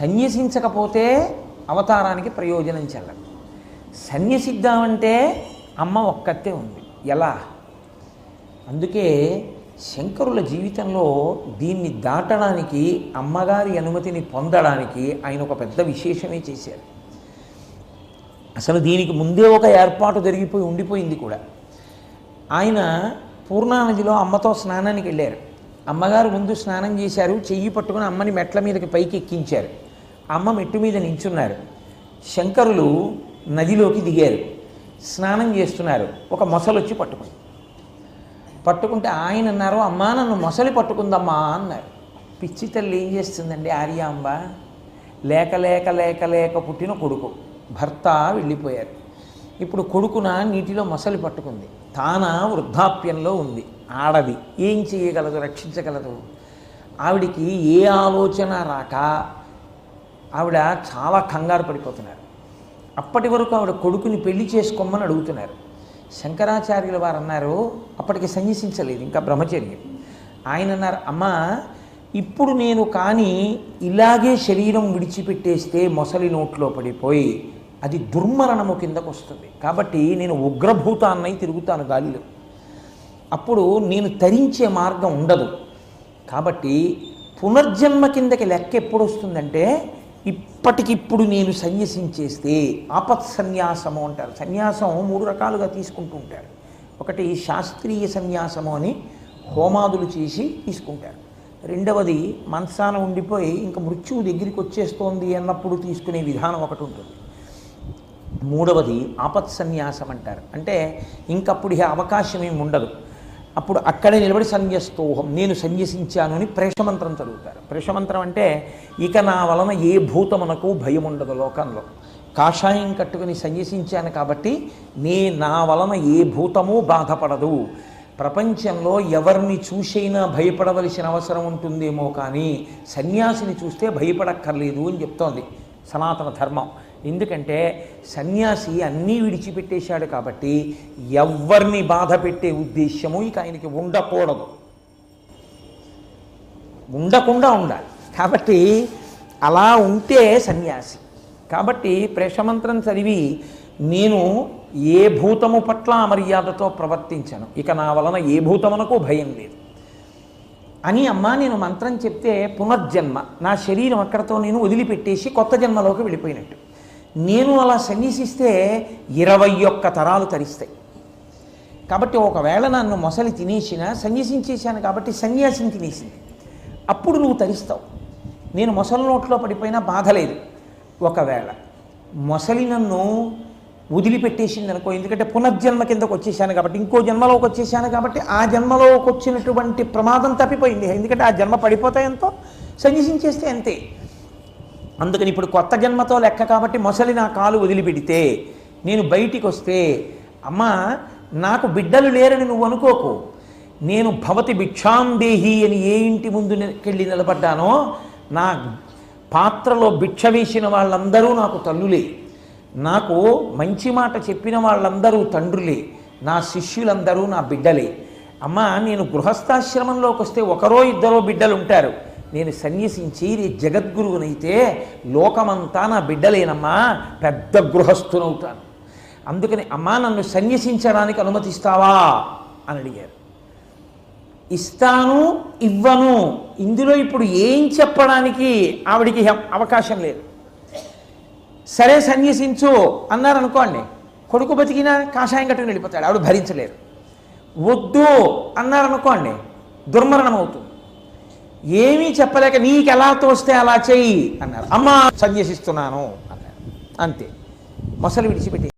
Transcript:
సన్యసించకపోతే అవతారానికి ప్రయోజనం చెల్లదు. సన్యసిద్దామంటే అమ్మ ఒక్కతే ఉంది. ఎలా? అందుకే శంకరుల జీవితంలో దీన్ని దాటడానికి అమ్మగారి అనుమతిని పొందడానికి ఆయన ఒక పెద్ద విశేషమే చేశారు. అసలు దీనికి ముందే ఒక ఏర్పాటు జరిగిపోయి ఉండిపోయింది కూడా. ఆయన పూర్ణానదిలో అమ్మతో స్నానానికి వెళ్ళారు. అమ్మగారు ముందు స్నానం చేశారు చెయ్యి పట్టుకుని అమ్మని మెట్ల మీదకి పైకి ఎక్కించారు అమ్మ మెట్టు మీద నించున్నారు. శంకరులు నదిలోకి దిగారు. స్నానం చేస్తున్నారు. ఒక మొసలొచ్చి పట్టుకుంది. పట్టుకుంటే ఆయన అన్నారు అమ్మా నన్ను మొసలి పట్టుకుందమ్మా అన్నారు. పిచ్చి తల్లి ఏం చేస్తుందండి ఆర్యాంబ? లేక లేక లేక లేక పుట్టిన కొడుకు. భర్త వెళ్ళిపోయారు. ఇప్పుడు కొడుకున నీటిలో మొసలి పట్టుకుంది. తాన వృద్ధాప్యంలో ఉంది. ఆడది. ఏం చేయగలదు? రక్షించగలదు? ఆవిడికి ఏ ఆలోచన రాక ఆవిడ చాలా కంగారు పడిపోతున్నారు. అప్పటి వరకు ఆవిడ కొడుకుని పెళ్ళి చేసుకోమని అడుగుతున్నారు. శంకరాచార్యుల వారు అన్నారు అప్పటికి సన్యసించలేదు ఇంకా బ్రహ్మచర్యం. ఆయన అన్నారు అమ్మా ఇప్పుడు నేను కానీ ఇలాగే శరీరం విడిచిపెట్టేస్తే మొసలి నోట్లో పడిపోయి అది దుర్మరణము కిందకు వస్తుంది కాబట్టి నేను ఉగ్రభూతాన్నై తిరుగుతాను గాలిలో. అప్పుడు నేను తరించే మార్గం ఉండదు. కాబట్టి పునర్జన్మ కిందకి లెక్క ఎప్పుడు వస్తుందంటే ఇప్పటికిప్పుడు నేను సన్యసించేస్తే ఆపత్ సన్యాసము అంటారు. సన్యాసం మూడు రకాలుగా తీసుకుంటూ ఉంటారు. ఒకటి శాస్త్రీయ సన్యాసము అని హోమాదులు చేసి తీసుకుంటారు. రెండవది మనసాన ఉండిపోయి ఇంకా మృత్యువు దగ్గరికి వచ్చేస్తోంది అన్నప్పుడు తీసుకునే విధానం ఒకటి ఉంటుంది. మూడవది ఆపత్ సన్యాసం అంటారు. అంటే ఇంకప్పుడు ఇక అవకాశం ఏమి ఉండదు. అప్పుడు అక్కడే నిలబడి సన్యస్తోహం నేను సన్యసించాను అని ప్రేషమంత్రం చదువుతారు. ప్రేషమంత్రం అంటే ఇక నా వలన ఏ భూతమునకు భయం ఉండదు లోకంలో. కాషాయం కట్టుకుని సన్యసించాను కాబట్టి నే నా వలన ఏ భూతము బాధపడదు. ప్రపంచంలో ఎవరిని చూసైనా భయపడవలసిన అవసరం ఉంటుందేమో కానీ సన్యాసిని చూస్తే భయపడక్కర్లేదు అని చెప్తోంది సనాతన ధర్మం. ఎందుకంటే సన్యాసి అన్నీ విడిచిపెట్టేశాడు కాబట్టి ఎవరిని బాధ పెట్టే ఉద్దేశ్యము ఇక ఆయనకి ఉండకూడదు. ఉండకుండా ఉండాలి. కాబట్టి అలా ఉంటే సన్యాసి. కాబట్టి ప్రేషమంత్రం చదివి నేను ఏ భూతము పట్ల అమర్యాదతో ప్రవర్తించను. ఇక నా వలన ఏ భూతమునకు భయం లేదు. అని అమ్మా నేను మంత్రం చెప్తే పునర్జన్మ. నా శరీరం అక్కడతో నేను వదిలిపెట్టేసి కొత్త జన్మలోకి వెళ్ళిపోయినట్టు. నేను అలా సన్యసిస్తే ఇరవై ఒక్క తరాలు తరిస్తాయి. కాబట్టి ఒకవేళ నన్ను మొసలి తినేసిన సన్యసించేశాను కాబట్టి సన్యాసిని తినేసింది. అప్పుడు నువ్వు తరిస్తావు. నేను మొసలి నోట్లో పడిపోయినా బాధ లేదు. ఒకవేళ మొసలి నన్ను వదిలిపెట్టేసింది అనుకో ఎందుకంటే పునర్జన్మ కిందకు వచ్చేసాను కాబట్టి ఇంకో జన్మలోకి వచ్చేసాను కాబట్టి ఆ జన్మలోకి వచ్చినటువంటి ప్రమాదం తప్పిపోయింది. ఎందుకంటే ఆ జన్మ పడిపోతే ఎంతో సన్యసించేస్తే అంతే. అందుకని ఇప్పుడు కొత్త జన్మతో లెక్క కాబట్టి మొసలి నా కాలు వదిలిపెడితే నేను బయటికి వస్తే అమ్మ నాకు బిడ్డలు లేరని నువ్వు అనుకోకు. నేను భవతి భిక్షాందేహి అని ఏ ఇంటి ముందు వెళ్ళి నిలబడ్డానో నా పాత్రలో భిక్ష వేసిన వాళ్ళందరూ నాకు తల్లులే. నాకు మంచి మాట చెప్పిన వాళ్ళందరూ తండ్రులే. నా శిష్యులందరూ నా బిడ్డలే. అమ్మ నేను గృహస్థాశ్రమంలోకి వస్తే ఒకరో ఇద్దరో బిడ్డలు ఉంటారు నేను సన్యసించి నీ జగద్గురువునైతే లోకమంతా నా బిడ్డలేనమ్మా పెద్ద గృహస్థునవుతాను. అందుకని అమ్మా నన్ను సన్యసించడానికి అనుమతిస్తావా? అని అడిగారు. ఇస్తాను ఇవ్వను. ఇందులో ఇప్పుడు ఏం చెప్పడానికి ఆవిడికి అవకాశం లేదు. సరే సన్యసించు అన్నారనుకోండి. కొడుకు బతికినా కాషాయం కట్టుకుని వెళ్ళిపోతాడు. ఆవిడ భరించలేరు వద్దు అన్నారనుకోండి దుర్మరణం అవుతుంది ఏమీ చెప్పలేక నీకు ఎలా తోస్తే అలా చెయ్యి అన్నారు. అమ్మా సన్యసిస్తున్నాను అన్నారు. అంతే. మొసలు విడిచిపెట్టి